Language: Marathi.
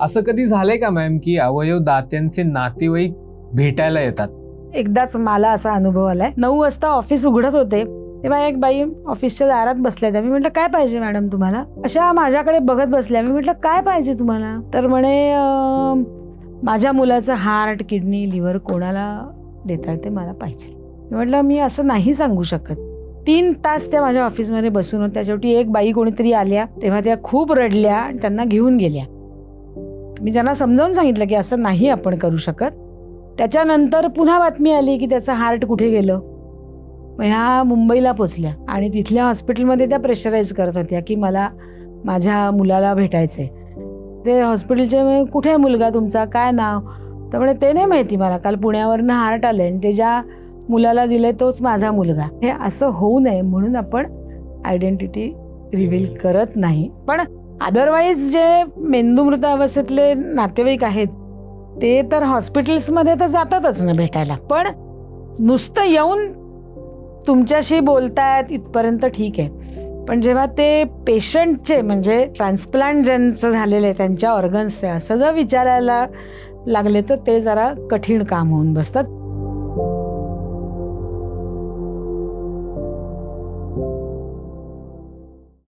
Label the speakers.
Speaker 1: असं कधी झालंय का मॅम की अवयव दात्यांचे नातेवाईक भेटायला येतात?
Speaker 2: एकदाच मला असा अनुभव आलाय. नऊ वाजता ऑफिस उघडत होते. तेव्हा एक बाई ऑफिसच्या दारात बसल्या त्या. मी म्हटलं काय पाहिजे मॅडम तुम्हाला? अशा माझ्याकडे बघत बसल्या. मी म्हटलं काय पाहिजे तुम्हाला? तर म्हणे "अं, माझ्या मुलाचं हार्ट किडनी लिव्हर कोणाला देता येते मला पाहिजे. मी म्हटलं मी असं नाही सांगू शकत. तीन तास त्या माझ्या ऑफिसमध्ये बसून होत्या. शेवटी एक बाई कोणीतरी आल्या. तेव्हा त्या खूप रडल्या आणि त्यांना घेऊन गेल्या. मी त्यांना समजावून सांगितलं की असं नाही आपण करू शकत. त्याच्यानंतर पुन्हा बातमी आली की त्याचं हार्ट कुठे गेलं? मग ह्या मुंबईला पोचल्या आणि तिथल्या हॉस्पिटलमध्ये त्या प्रेशराईज करत होत्या की मला माझ्या मुलाला भेटायचंय. ते हॉस्पिटलचे कुठे आहे मुलगा तुमचा? काय नाव? म्हणे ते नाही माहिती मला. काल पुण्यावरनं हार्ट आलं आणि ते ज्या मुलाला दिलंय तोच माझा मुलगा. हे असं होऊ नये म्हणून आपण आयडेंटिटी रिव्हील करत नाही. पण अदरवाईज जे मेंदूमृत अवस्थेतले नातेवाईक आहेत ते तर हॉस्पिटल्समध्ये तर जातातच ना भेटायला. पण नुसतं येऊन तुमच्याशी बोलतायत इथपर्यंत ठीक आहे. पण जेव्हा ते पेशंटचे म्हणजे ट्रान्सप्लांट ज्यांचं झालेलं आहे त्यांच्या ऑर्गन्सचे असं जर विचारायला लागले तर ते जरा कठीण काम होऊन बसतात.